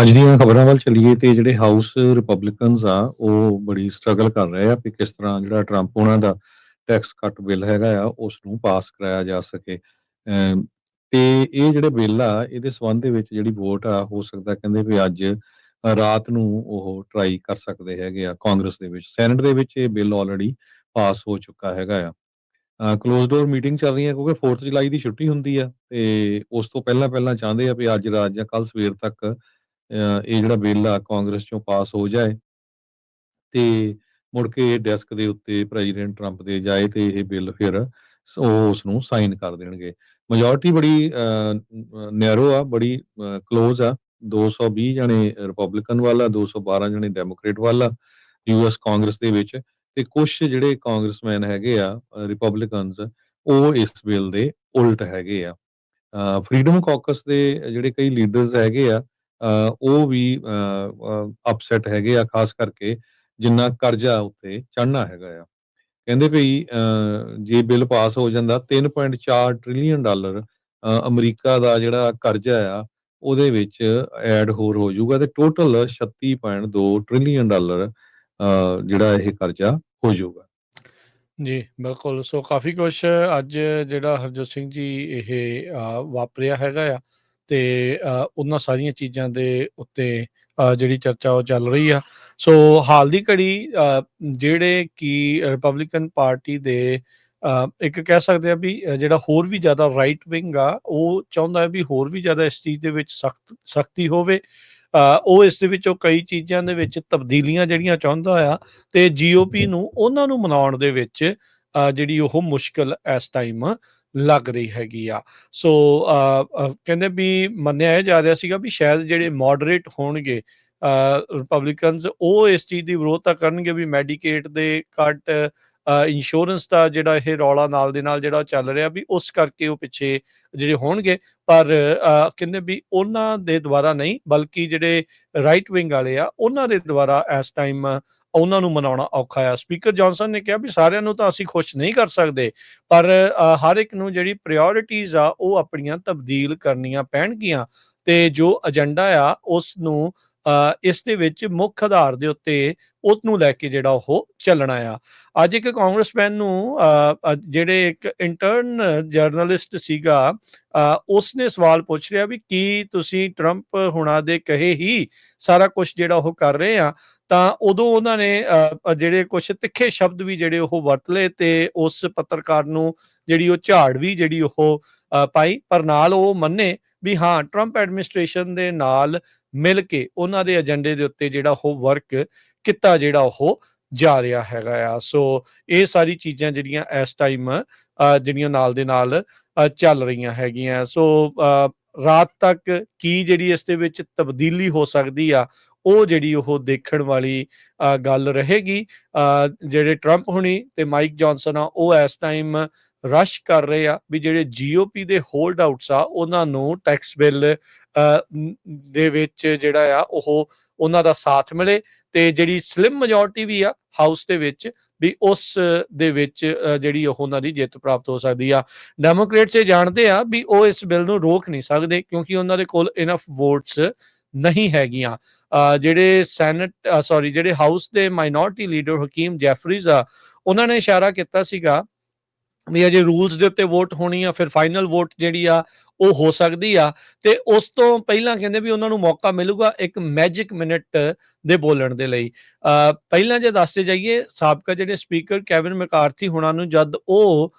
ਅੱਜ ਦੀਆਂ ਖਬਰਾਂ ਵੱਲ ਚੱਲੀਏ ਤੇ ਜਿਹੜੇ ਹਾਊਸ ਰਿਪਬਲਿਕਨਸ ਆ, ਉਹ ਬੜੀ ਸਟਰਗਲ ਕਰ ਰਹੇ ਆ ਕਿ ਕਿਸ ਤਰ੍ਹਾਂ ਜਿਹੜਾ ਟਰੰਪ ਉਹਨਾਂ ਦਾ ਟੈਕਸ ਕੱਟ ਬਿੱਲ ਹੈਗਾ ਆ ਉਸ ਨੂੰ ਪਾਸ ਕਰਾਇਆ ਜਾ ਸਕੇ। ਤੇ ਇਹ ਜਿਹੜੇ ਬਿੱਲ ਆ, ਇਹਦੇ ਸਬੰਧ ਦੇ ਵਿੱਚ ਜਿਹੜੀ ਵੋਟ ਆ, ਹੋ ਸਕਦਾ ਕਹਿੰਦੇ ਵੀ ਅੱਜ ਰਾਤ ਨੂੰ ਉਹ ਟਰਾਈ ਕਰ ਸਕਦੇ ਹੈਗੇ ਆ ਕਾਂਗਰਸ ਦੇ ਵਿੱਚ। ਸੈਨੇਟ ਦੇ ਵਿੱਚ ਇਹ ਬਿੱਲ ਆਲਰੇਡੀ ਪਾਸ ਹੋ ਚੁੱਕਾ ਹੈਗਾ ਆ। ਕਲੋਜ਼ ਡੋਰ ਮੀਟਿੰਗ ਚੱਲ ਰਹੀ ਹੈ ਕਿਉਂਕਿ 4th ਜੁਲਾਈ ਦੀ ਛੁੱਟੀ ਹੁੰਦੀ ਆ ਤੇ ਉਸ ਤੋਂ ਪਹਿਲਾਂ ਪਹਿਲਾਂ ਚਾਹੁੰਦੇ ਆ ਵੀ ਅੱਜ ਰਾਤ ਜਾਂ ਕੱਲ ਸਵੇਰ ਤੱਕ ਇਹ ਜਿਹੜਾ ਬਿੱਲ ਆ ਕਾਂਗਰਸ ਚੋਂ ਪਾਸ ਹੋ ਜਾਏ ਤੇ ਮੁੜ ਕੇ ਡੈਸਕ ਦੇ ਉੱਤੇ ਪ੍ਰੈਜ਼ੀਡੈਂਟ ਟਰੰਪ ਦੇ ਜਾਏ ਤੇ ਇਹ ਬਿੱਲ ਫਿਰ ਉਹ ਉਸ ਨੂੰ ਸਾਈਨ ਕਰ ਦੇਣਗੇ। ਮੈਜੋਰਟੀ ਬੜੀ ਨੈਰੋ ਆ, ਬੜੀ ক্লোਜ਼ ਆ। 220 ਜਣੇ ਰਿਪਬਲਿਕਨ ਵਾਲਾ 212 ਜਣੇ ਡੈਮੋਕ੍ਰੇਟ ਵਾਲਾ ਯੂਐਸ ਕਾਂਗਰਸ ਦੇ ਵਿੱਚ ਤੇ ਕੁਝ ਜਿਹੜੇ ਕਾਂਗਰਸਮੈਨ ਹੈਗੇ ਆ ਰਿਪਬਲਿਕਨਸ ਉਹ ਇਸ ਬਿੱਲ ਦੇ ਉਲਟ ਹੈਗੇ ਆ। ਫਰੀडम ਕਾਕਸ ਦੇ ਜਿਹੜੇ ਕਈ ਲੀਡਰਸ ਹੈਗੇ ਆ ਉਹ ਵੀ ਅਪਸੈਟ ਹੈਗੇ ਆ, ਖਾਸ ਕਰਕੇ ਜਿੰਨਾ ਕਰਜ਼ਾ ਉੱਤੇ ਚੜਨਾ ਹੈਗਾ ਆ। ਕਹਿੰਦੇ ਭਈ ਜੇ ਬਿੱਲ ਪਾਸ ਹੋ ਜਾਂਦਾ 3.4 ਟ੍ਰਿਲੀਅਨ ਡਾਲਰ ਅਮਰੀਕਾ ਦਾ ਜਿਹੜਾ ਕਰਜ਼ਾ ਆ, ਉਹਦੇ ਵਿੱਚ ਐਡ ਹੋਰ ਹੋ ਜਾਊਗਾ ਤੇ ਟੋਟਲ 36.2 ਟ੍ਰਿਲੀਅਨ ਡਾਲਰ ਜਿਹੜਾ ਇਹ ਕਰਜ਼ਾ ਹੋ ਜਾਊਗਾ। ਜੀ, ਬਿਲਕੁਲ। ਸੋ ਕਾਫੀ ਕੁਝ ਅੱਜ ਜਿਹੜਾ ਹਰਜੋਤ ਸਿੰਘ ਜੀ ਇਹ ਵਾਪਰਿਆ ਹੈਗਾ ਆ। ਤੇ ਉਹਨਾਂ ਸਾਰੀਆਂ ਚੀਜ਼ਾਂ ਦੇ ਉੱਤੇ ਜਿਹੜੀ ਚਰਚਾ ਉਹ ਚੱਲ ਰਹੀ ਆ। ਸੋ ਹਾਲ ਦੀ ਘੜੀ ਜਿਹੜੇ ਕਿ ਰਿਪਬਲਿਕਨ ਪਾਰਟੀ ਦੇ ਇੱਕ ਕਹਿ ਸਕਦੇ ਆ ਵੀ ਜਿਹੜਾ ਹੋਰ ਵੀ ਜ਼ਿਆਦਾ ਰਾਈਟ ਵਿੰਗ ਆ, ਉਹ ਚਾਹੁੰਦਾ ਹੈ ਵੀ ਹੋਰ ਵੀ ਜ਼ਿਆਦਾ ਇਸ ਚੀਜ਼ ਦੇ ਵਿੱਚ ਸਖਤ, ਸਖਤੀ ਹੋਵੇ। ਉਹ ਇਸ ਦੇ ਵਿੱਚੋਂ ਕਈ ਚੀਜ਼ਾਂ ਦੇ ਵਿੱਚ ਤਬਦੀਲੀਆਂ ਜਿਹੜੀਆਂ ਚਾਹੁੰਦਾ ਆ ਤੇ ਜੀਓਪੀ ਨੂੰ, ਉਹਨਾਂ ਨੂੰ ਮਨਾਉਣ ਦੇ ਵਿੱਚ ਜਿਹੜੀ ਉਹ ਮੁਸ਼ਕਲ ਇਸ ਟਾਈਮ ਲੱਗ ਰਹੀ ਹੈਗੀ ਆ। ਸੋ ਅ, ਕਹਿੰਦੇ ਵੀ ਮੰਨਿਆ ਇਹ ਜਾ ਰਿਹਾ ਸੀਗਾ ਵੀ ਸ਼ਾਇਦ ਜਿਹੜੇ ਮੋਡਰੇਟ ਹੋਣਗੇ ਰਿਪਬਲਿਕਨਸ ਉਹ ਇਸ ਚੀਜ਼ ਦੀ ਵਿਰੋਧਤਾ ਕਰਨਗੇ ਵੀ ਮੈਡੀਕੇਟ ਦੇ ਕੱਟ ਇੰਸ਼ੋਰੈਂਸ ਦਾ ਜਿਹੜਾ ਇਹ ਰੌਲਾ ਨਾਲ ਦੇ ਨਾਲ ਜਿਹੜਾ ਚੱਲ ਰਿਹਾ ਵੀ ਉਸ ਕਰਕੇ ਉਹ ਪਿੱਛੇ ਜਿਹੜੇ ਹੋਣਗੇ, ਪਰ ਕਹਿੰਦੇ ਵੀ ਉਹਨਾਂ ਦੇ ਦੁਆਰਾ ਨਹੀਂ, ਬਲਕਿ ਜਿਹੜੇ ਰਾਈਟ ਵਿੰਗ ਵਾਲੇ ਆ, ਉਹਨਾਂ ਦੇ ਦੁਆਰਾ ਇਸ ਟਾਈਮ ਉਹਨਾਂ ਨੂੰ ਮਨਾਉਣਾ ਔਖਾ ਆ। ਸਪੀਕਰ ਜੌਨਸਨ ਨੇ ਕਿਹਾ ਵੀ ਸਾਰਿਆਂ ਨੂੰ ਤਾਂ ਅਸੀਂ ਖੁਸ਼ ਨਹੀਂ ਕਰ ਸਕਦੇ, ਪਰ ਹਰ ਇੱਕ ਨੂੰ ਜਿਹੜੀ ਪ੍ਰਾਇੋਰਟੀਜ਼ ਆ, ਉਹ ਆਪਣੀਆਂ ਤਬਦੀਲ ਕਰਨੀਆਂ ਪੈਣਗੀਆਂ, ਤੇ ਜੋ ਏਜੰਡਾ ਆ, ਉਸ ਨੂੰ ਇਸ ਦੇ ਵਿੱਚ ਮੁੱਖ ਆਧਾਰ ਦੇ ਉੱਤੇ ਉਸ ਨੂੰ ਲੈ ਕੇ ਜਿਹੜਾ ਉਹ ਚੱਲਣਾ ਆ। ਅੱਜ ਇੱਕ ਕਾਂਗਰਸਮੈਨ ਨੂੰ ਜਿਹੜੇ ਇੱਕ ਇੰਟਰਨ ਜਰਨਲਿਸਟ ਸੀਗਾ ਅ, ਉਸਨੇ ਸਵਾਲ ਪੁੱਛ ਰਿਹਾ ਵੀ ਕੀ ਤੁਸੀਂ ਟਰੰਪ ਹੁਣਾਂ ਦੇ ਕਹੇ ਹੀ ਸਾਰਾ ਕੁਝ ਜਿਹੜਾ ਉਹ ਕਰ ਰਹੇ ਆ? ਤਾਂ ਉਦੋਂ ਉਹਨਾਂ ਨੇ ਅ, ਜਿਹੜੇ ਕੁਝ ਤਿੱਖੇ ਸ਼ਬਦ ਵੀ ਜਿਹੜੇ ਉਹ ਵਰਤ ਲਏ ਤੇ ਉਸ ਪੱਤਰਕਾਰ ਨੂੰ ਜਿਹੜੀ ਉਹ ਝਾੜ ਵੀ ਜਿਹੜੀ ਉਹ ਪਾਈ। ਪਰ ਨਾਲ ਉਹ ਮੰਨੇ ਵੀ ਹਾਂ ਟਰੰਪ ਐਡਮਿਨਿਸਟ੍ਰੇਸ਼ਨ ਦੇ ਨਾਲ ਮਿਲ ਕੇ ਉਹਨਾਂ ਦੇ ਏਜੰਡੇ ਦੇ ਉੱਤੇ ਜਿਹੜਾ ਉਹ ਵਰਕ ਕੀਤਾ ਜਿਹੜਾ ਉਹ ਜਾ ਰਿਹਾ ਹੈਗਾ ਆ। ਸੋ ਇਹ ਸਾਰੀ ਚੀਜ਼ਾਂ ਜਿਹੜੀਆਂ ਇਸ ਟਾਈਮ ਜਿਹੜੀਆਂ ਨਾਲ ਦੇ ਨਾਲ ਚੱਲ ਰਹੀਆਂ ਹੈਗੀਆਂ। ਸੋ ਰਾਤ ਤੱਕ ਕੀ ਜਿਹੜੀ ਇਸ ਦੇ ਵਿੱਚ ਤਬਦੀਲੀ ਹੋ ਸਕਦੀ ਆ ਉਹ ਜਿਹੜੀ ਉਹ ਦੇਖਣ ਵਾਲੀ ਅ, ਗੱਲ ਰਹੇਗੀ। ਅ, ਜਿਹੜੇ ਟਰੰਪ ਹੁਣੀ ਤੇ ਮਾਈਕ ਜੌਨਸਨ ਆ ਉਹ ਇਸ ਟਾਈਮ ਰਸ਼ ਕਰ ਰਹੇ ਆ ਵੀ ਜਿਹੜੇ ਜੀਓਪੀ ਦੇ ਹੋਲਡ ਆਊਟਸ ਆ ਉਹਨਾਂ ਨੂੰ ਟੈਕਸ ਬਿੱਲ ਦੇ ਵਿੱਚ ਜਿਹੜਾ ਆ, ਉਹ ਉਹਨਾਂ ਦਾ ਸਾਥ ਮਿਲੇ ਤੇ ਜਿਹੜੀ ਸਲਿਮ ਮੈਜੋਰਟੀ ਵੀ ਆ ਹਾਊਸ ਦੇ ਵਿੱਚ, ਵੀ ਉਸ ਦੇ ਵਿੱਚ ਜਿਹੜੀ ਉਹ ਉਹਨਾਂ ਦੀ ਜਿੱਤ ਪ੍ਰਾਪਤ ਹੋ ਸਕਦੀ ਆ। ਡੈਮੋਕ੍ਰੇਟਸ ਇਹ ਜਾਣਦੇ ਆ ਵੀ ਉਹ ਇਸ ਬਿੱਲ ਨੂੰ ਰੋਕ ਨਹੀਂ ਸਕਦੇ ਕਿਉਂਕਿ ਉਹਨਾਂ ਦੇ ਕੋਲ ਇਨਫ ਵੋਟਸ ਨਹੀਂ ਹੈਗੀਆਂ। ਜਿਹੜੇ ਸੈਨੇਟ ਸੌਰੀ ਜਿਹੜੇ ਹਾਊਸ ਦੇ ਮਾਈਨੋਰਟੀ ਲੀਡਰ ਹਕੀਮ ਜੈਫਰੀਜ਼ ਆ, ਉਹਨਾਂ ਨੇ ਇਸ਼ਾਰਾ ਕੀਤਾ ਸੀਗਾ ਵੀ ਅਜੇ ਰੂਲਸ ਦੇ ਉੱਤੇ ਵੋਟ ਹੋਣੀ ਆ ਫਿਰ ਫਾਈਨਲ ਵੋਟ ਜਿਹੜੀ ਆ ਉਹ ਹੋ ਸਕਦੀ ਆ। ਤੇ ਉਸ ਤੋਂ ਪਹਿਲਾਂ ਕਹਿੰਦੇ ਵੀ ਉਹਨਾਂ ਨੂੰ ਮੌਕਾ ਮਿਲੂਗਾ ਇੱਕ ਮੈਜਿਕ ਮਿੰਟ ਦੇ ਬੋਲਣ ਦੇ ਲਈ। ਪਹਿਲਾਂ ਜੇ ਦੱਸਦੇ ਜਾਈਏ ਸਾਬਕਾ ਜਿਹੜੇ ਸਪੀਕਰ ਕੈਵਿਨ ਮੈਕਾਰਥੀ ਹੁਣਾਂ ਨੂੰ ਜਦ ਉਹ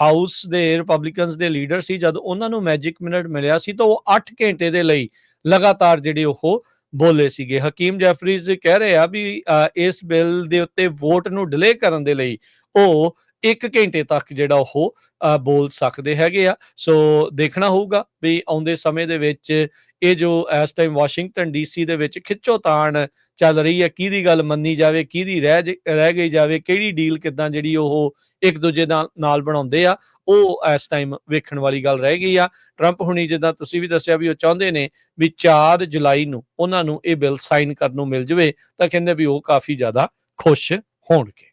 ਹਾਊਸ ਦੇ ਰਿਪਬਲਿਕਨਸ ਦੇ ਲੀਡਰ ਸੀ ਜਦ ਉਹਨਾਂ ਨੂੰ ਮੈਜਿਕ ਮਿੰਟ ਮਿਲਿਆ ਸੀ ਤਾਂ ਉਹ 8 ਘੰਟੇ ਦੇ ਲਈ ਲਗਾਤਾਰ ਜਿਹੜੇ ਉਹ ਬੋਲੇ ਸੀਗੇ। ਹਕੀਮ ਜੈਫਰੀਜ਼ ਕਹਿ ਰਹੇ ਆ ਵੀ ਅ, ਇਸ ਬਿੱਲ ਦੇ ਉੱਤੇ ਵੋਟ ਨੂੰ ਡਿਲੇ ਕਰਨ ਦੇ ਲਈ ਉਹ 1 ਘੰਟੇ ਤੱਕ ਜਿਹੜਾ ਉਹ ਬੋਲ ਸਕਦੇ ਹੈਗੇ ਆ। ਸੋ ਦੇਖਣਾ ਹੋਊਗਾ ਵੀ ਆਉਂਦੇ ਸਮੇਂ ਦੇ ਵਿੱਚ ਇਹ ਜੋ ਇਸ ਟਾਈਮ ਵਾਸ਼ਿੰਗਟਨ ਡੀਸੀ ਦੇ ਵਿੱਚ ਖਿੱਚੋਤਾਣ ਚੱਲ ਰਹੀ ਹੈ, ਕਿਹਦੀ ਗੱਲ ਮੰਨੀ ਜਾਵੇ, ਕਿਹਦੀ ਰਹਿ ਰਹਿ ਗਈ ਜਾਵੇ, ਕਿਹੜੀ ਡੀਲ ਕਿਦਾਂ ਜਿਹੜੀ ਉਹ ਇੱਕ ਦੂਜੇ ਨਾਲ ਨਾਲ ਬਣਾਉਂਦੇ ਆ, ਉਹ ਇਸ ਟਾਈਮ ਵੇਖਣ ਵਾਲੀ ਗੱਲ ਰਹਿ ਗਈ ਆ। ਟਰੰਪ ਹੁਣੀ ਜਿੱਦਾਂ ਤੁਸੀਂ ਵੀ ਦੱਸਿਆ ਵੀ ਉਹ ਚਾਹੁੰਦੇ ਨੇ ਵੀ 4 ਜੁਲਾਈ ਨੂੰ ਉਹਨਾਂ ਨੂੰ ਇਹ ਬਿੱਲ ਸਾਈਨ ਕਰਨ ਨੂੰ ਮਿਲ ਜਵੇ, ਤਾਂ ਕਹਿੰਦੇ ਵੀ ਉਹ ਕਾਫੀ ਜ਼ਿਆਦਾ ਖੁਸ਼ ਹੋਣਗੇ।